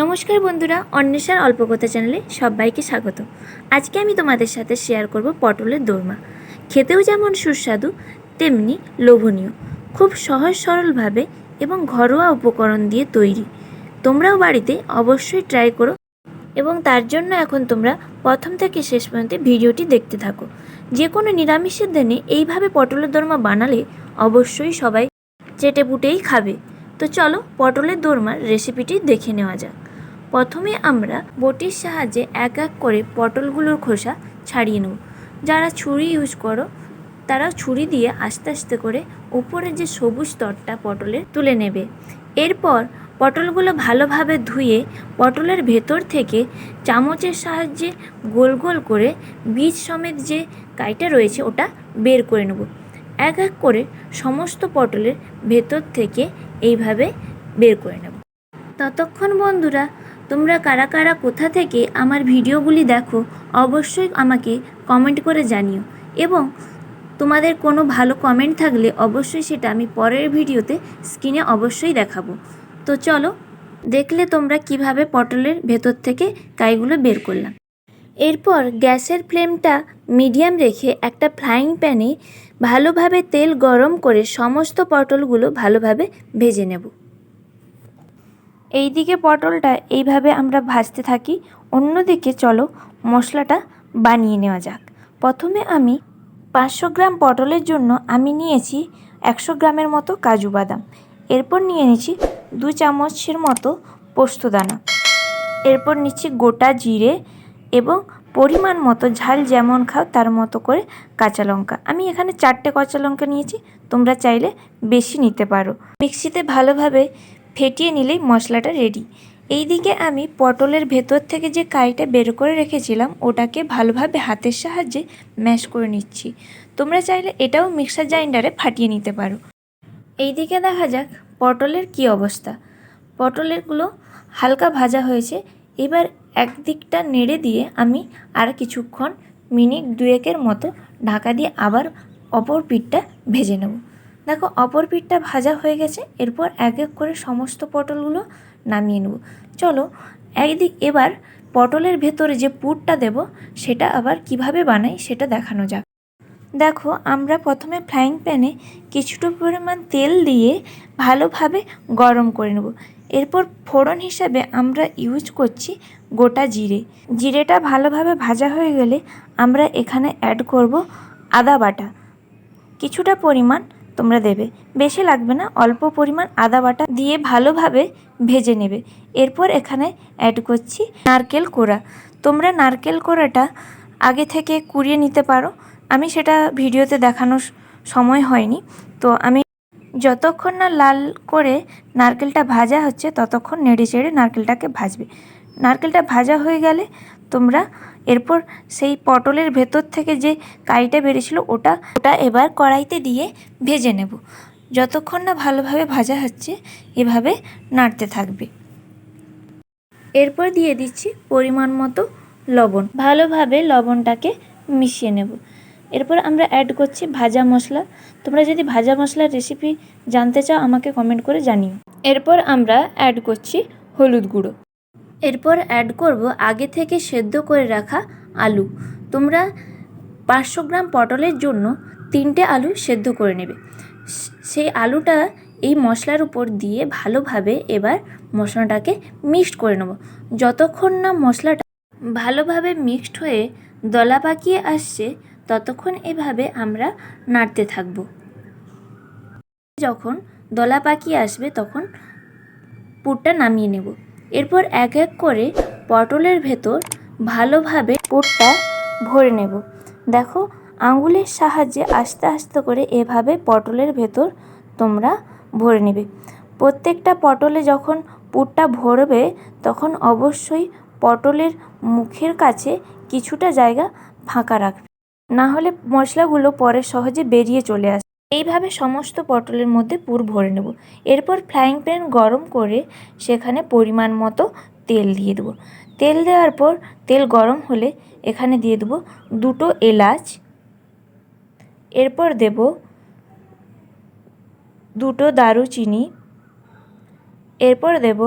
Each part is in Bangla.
নমস্কার বন্ধুরা, অন্বেষার অল্প কথা চ্যানেলে সবাইকে স্বাগত। আজকে আমি তোমাদের সাথে শেয়ার করব পটলের দোরমা। খেতেও যেমন সুস্বাদু, তেমনি লোভনীয়। খুব সহজ সরলভাবে এবং ঘরোয়া উপকরণ দিয়ে তৈরি। তোমরাও বাড়িতে অবশ্যই ট্রাই করো এবং তার জন্য এখন তোমরা প্রথম থেকে শেষ পর্যন্ত ভিডিওটি দেখতে থাকো। যে কোনো নিরামিষের দিনে এইভাবে পটলের দোরমা বানালে অবশ্যই সবাই চেটে পুটেই খাবে। তো চলো পটলের দোরমার রেসিপিটি দেখে নেওয়া যাক। প্রথমে আমরা বটির সাহায্যে এক এক করে পটলগুলোর খোসা ছাড়িয়ে নেব। যারা ছুরি ইউজ করো তারা ছুরি দিয়ে আস্তে আস্তে করে উপরে যে সবুজ স্তরটা পটলের তুলে নেবে। এরপর পটলগুলো ভালোভাবে ধুয়ে পটলের ভেতর থেকে চামচের সাহায্যে গোল গোল করে বীজ সমেত যে কাইটা রয়েছে ওটা বের করে নেব। এক এক করে সমস্ত পটলের ভেতর থেকে এইভাবে বের করে নেব। ততক্ষণ বন্ধুরা, তোমরা কারা কারা কোথা থেকে আমার ভিডিওগুলি দেখো, অবশ্যই আমাকে কমেন্ট করে জানিও এবং তোমাদের কোনো ভালো কমেন্ট থাকলে অবশ্যই সেটা আমি পরের ভিডিওতে স্ক্রিনে অবশ্যই দেখাবো। তো চলো, দেখলে তোমরা কীভাবে পটলের ভেতর থেকে কাইগুলো বের করলাম। এরপর গ্যাসের ফ্লেমটা মিডিয়াম রেখে একটা ফ্রাইং প্যানে ভালোভাবে তেল গরম করে সমস্ত পটলগুলো ভালোভাবে ভেজে নেব। এই দিকে পটলটা এইভাবে আমরা ভাজতে থাকি। অন্যদিকে চলো মশলাটা বানিয়ে নেওয়া যাক। প্রথমে আমি পাঁচশো গ্রাম পটলের জন্য আমি নিয়েছি একশো গ্রামের মতো কাজু বাদাম। এরপর নিয়ে নিচ্ছি দু চামচের মতো পোস্তদানা এরপর নিচ্ছি গোটা জিরে এবং পরিমাণ মতো ঝাল যেমন খাও, তার মতো করে কাঁচা লঙ্কা। আমি এখানে চারটে কাঁচা লঙ্কা নিয়েছি, তোমরা চাইলে বেশি নিতে পারো। মিক্সিতে ভালোভাবে ফেটিয়ে নিলেই মশলাটা রেডি এইদিকে আমি পটলের ভেতর থেকে যে কাইটা বের করে রেখেছিলাম, ওটাকে ভালোভাবে হাতের সাহায্যে ম্যাশ করে নিচ্ছি। তোমরা চাইলে এটাও মিক্সার গ্রাইন্ডারে ফাটিয়ে নিতে পারো। এইদিকে দেখা যাক পটলের কি অবস্থা। পটলেরগুলো হালকা ভাজা হয়েছে এবার একদিকটা নেড়ে দিয়ে আমি আর কিছুক্ষণ, মিনিট দুয়েকের মতো ঢাকা দিয়ে আবার অপর পিঠটা ভেজে নেব। দেখো, অপর পিঠটা ভাজা হয়ে গেছে, এরপর এক এক করে সমস্ত পটলগুলো নামিয়ে নেব। চলো একদিক এবার পটলের ভেতরে যে পুরটা দেব, সেটা আবার কীভাবে বানাই সেটা দেখানো যাক। দেখো, আমরা প্রথমে ফ্রাইং প্যানে কিছুটা পরিমাণ তেল দিয়ে ভালোভাবে গরম করে নেব। এরপর ফোড়ন হিসাবে আমরা ইউজ করছি গোটা জিরে। জিরেটা ভালোভাবে ভাজা হয়ে গেলে আমরা এখানে অ্যাড করব আদা বাটা। কিছুটা পরিমাণ তোমরা দেবে। বেশি লাগবে না, অল্প পরিমাণ আদা বাটা দিয়ে ভালোভাবে ভেজে নেবে। এরপর এখানে অ্যাড করছি নারকেল কোড়া। তোমরা নারকেল কোড়াটা আগে থেকে কুড়িয়ে নিতে পারো। আমি সেটা ভিডিওতে দেখানোর সময় হয়নি। তো আমি যতক্ষণ না লাল করে নারকেলটা ভাজা হচ্ছে, ততক্ষণ নেড়ে চেড়ে নারকেলটাকে ভাজবে। নারকেলটা ভাজা হয়ে গেলে তোমরা এরপর সেই পটলের ভেতর থেকে যে কাইটা বেরিয়েছিল, ওটা ওটা এবার কড়াইতে দিয়ে ভেজে নেব। যতক্ষণ না ভালোভাবে ভাজা হচ্ছে, এভাবে নাড়তে থাকবে। এরপর দিয়ে দিচ্ছি পরিমাণ মতো লবণ। ভালোভাবে লবণটাকে মিশিয়ে নেব। এরপর আমরা অ্যাড করছি ভাজা মশলা। তোমরা যদি ভাজা মশলার রেসিপি জানতে চাও, আমাকে কমেন্ট করে জানিও। এরপর আমরা অ্যাড করছি হলুদ গুঁড়ো। এরপর অ্যাড করব আগে থেকে সেদ্ধ করে রাখা আলু। তোমরা পাঁচশো গ্রাম পটলের জন্য তিনটে আলু সেদ্ধ করে নেবে। সেই আলুটা এই মশলার উপর দিয়ে ভালোভাবে এবার মশলাটাকে মিক্সড করে নেব। যতক্ষণ না মশলাটা ভালোভাবে মিক্সড হয়ে দলা পাকিয়ে আসছে ততক্ষণ এভাবে আমরা নাড়তে থাকব। যখন দলা পাকিয়ে আসবে, তখন পুরটা নামিয়ে নেব। এরপর এক এক করে পটলের ভেতর ভালোভাবে পুরটা ভরে নেব। দেখো, আঙুলের সাহায্যে আস্তে আস্তে করে এভাবে পটলের ভেতর তোমরা ভরে নেবে। প্রত্যেকটা পটলে যখন পুরটা ভরবে, তখন অবশ্যই পটলের মুখের কাছে কিছুটা জায়গা ফাঁকা রাখবে। না হলে মশলাগুলো পরে সহজে বেরিয়ে চলে আসে। এইভাবে সমস্ত পটলের মধ্যে পুর ভরে নেব। এরপর ফ্রাইং প্যান গরম করে সেখানে পরিমাণ মতো তেল দিয়ে দেবো। তেল দেওয়ার পর তেল গরম হলে এখানে দিয়ে দেবো দুটো এলাচ। এরপর দেব দুটো দারুচিনি। এরপর দেব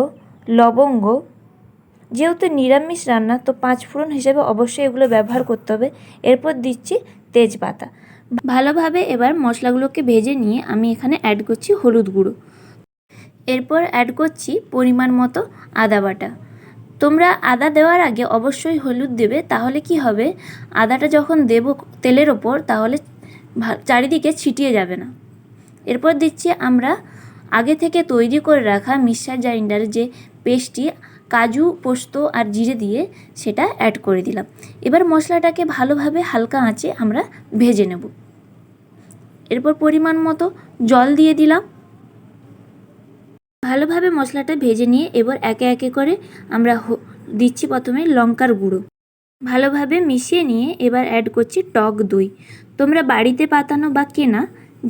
লবঙ্গ। যেহেতু নিরামিষ রান্না, তো পাঁচ ফোড়ন হিসেবে অবশ্যই এগুলো ব্যবহার করতে হবে। এরপর দিচ্ছি তেজপাতা। ভালোভাবে এবার মশলাগুলোকে ভেজে নিয়ে আমি এখানে অ্যাড করছি হলুদ গুঁড়ো। এরপর অ্যাড করছি পরিমাণ মতো আদা বাটা। তোমরা আদা দেওয়ার আগে অবশ্যই হলুদ দেবে, তাহলে কি হবে? আদাটা যখন দেব তেলের ওপর, তাহলে চারিদিকে ছিটিয়ে যাবে না। এরপর দিচ্ছি আমরা আগে থেকে তৈরি করে রাখা মিক্সার গ্রাইন্ডার যে পেস্টটি কাজু, পোস্ত আর জিরে দিয়ে সেটা অ্যাড করে দিলাম। এবার মশলাটাকে ভালোভাবে হালকা আঁচে আমরা ভেজে নেব। এরপর পরিমাণ মতো জল দিয়ে দিলাম। ভালোভাবে মশলাটা ভেজে নিয়ে এবার একে একে করে আমরা দিচ্ছি প্রথমে লঙ্কার গুঁড়ো। ভালোভাবে মিশিয়ে নিয়ে এবার অ্যাড করছি টক দই। তোমরা বাড়িতে পাতানো বা কেনা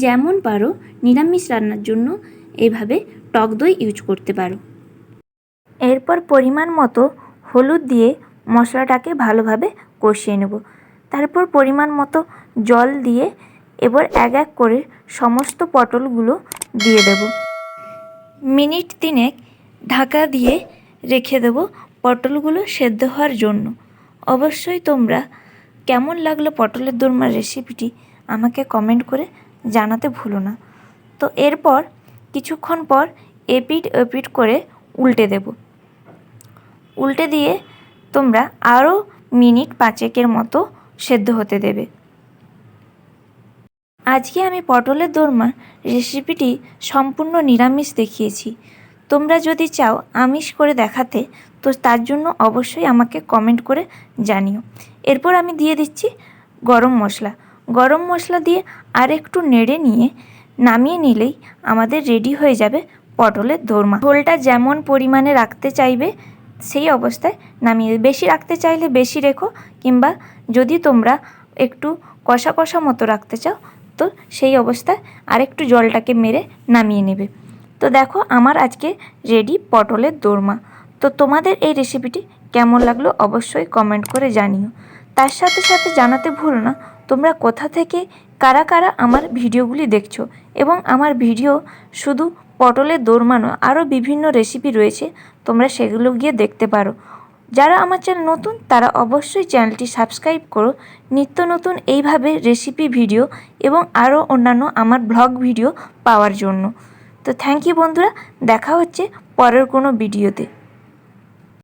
যেমন পারো, নিরামিষ রান্নার জন্য এইভাবে টক দই ইউজ করতে পারো। এরপর পরিমাণ মতো হলুদ দিয়ে মশলাটাকে ভালোভাবে কষিয়ে নেব। তারপর পরিমাণ মতো জল দিয়ে এবার এক এক করে সমস্ত পটলগুলো দিয়ে দেব। মিনিট তিনেক ঢাকা দিয়ে রেখে দেবো পটলগুলো সেদ্ধ হওয়ার জন্য। অবশ্যই তোমরা কেমন লাগল পটলের দোরমার রেসিপিটি আমাকে কমেন্ট করে জানাতে ভুলো না। তো এরপর কিছুক্ষণ পর এপিট এপিট করে উল্টে দেব। উল্টে দিয়ে তোমরা আরও মিনিট পাঁচেকের মতো সেদ্ধ হতে দেবে। আজকে আমি পটলের দোরমা রেসিপিটি সম্পূর্ণ নিরামিষ দেখিয়েছি। তোমরা যদি চাও আমিষ করে দেখাতে, তো তার জন্য অবশ্যই আমাকে কমেন্ট করে জানিও। এরপর আমি দিয়ে দিচ্ছি গরম মশলা। গরম মশলা দিয়ে আর একটু নেড়ে নিয়ে নামিয়ে নিলেই আমাদের রেডি হয়ে যাবে পটলের দোরমা। ঝোলটা যেমন পরিমাণে রাখতে চাইবে সেই অবস্থায় নামিয়ে বেশি রাখতে চাইলে বেশি রেখো, কিংবা যদি তোমরা একটু কষা কষা মতো রাখতে চাও, তো সেই অবস্থায় আরেকটু জলটাকে মেরে নামিয়ে নেবে। তো দেখো আমার আজকে রেডি পটলের দোরমা। তো তোমাদের এই রেসিপিটি কেমন লাগল অবশ্যই কমেন্ট করে জানিও। তার সাথে সাথে জানাতে ভুলো না, তোমরা কোথা থেকে, কারা কারা আমার ভিডিওগুলি দেখছ, এবং আমার ভিডিও শুধু পটলের দোরমানো আরও বিভিন্ন রেসিপি রয়েছে, তোমরা সেগুলো গিয়ে দেখতে পারো। যারা আমার চ্যানেল নতুন, তারা অবশ্যই চ্যানেলটি সাবস্ক্রাইব করো, নিত্য নতুন এইভাবে রেসিপি ভিডিও এবং আরও অন্যান্য আমার ব্লগ ভিডিও পাওয়ার জন্য। তো থ্যাংক ইউ বন্ধুরা, দেখা হচ্ছে পরের কোনো ভিডিওতে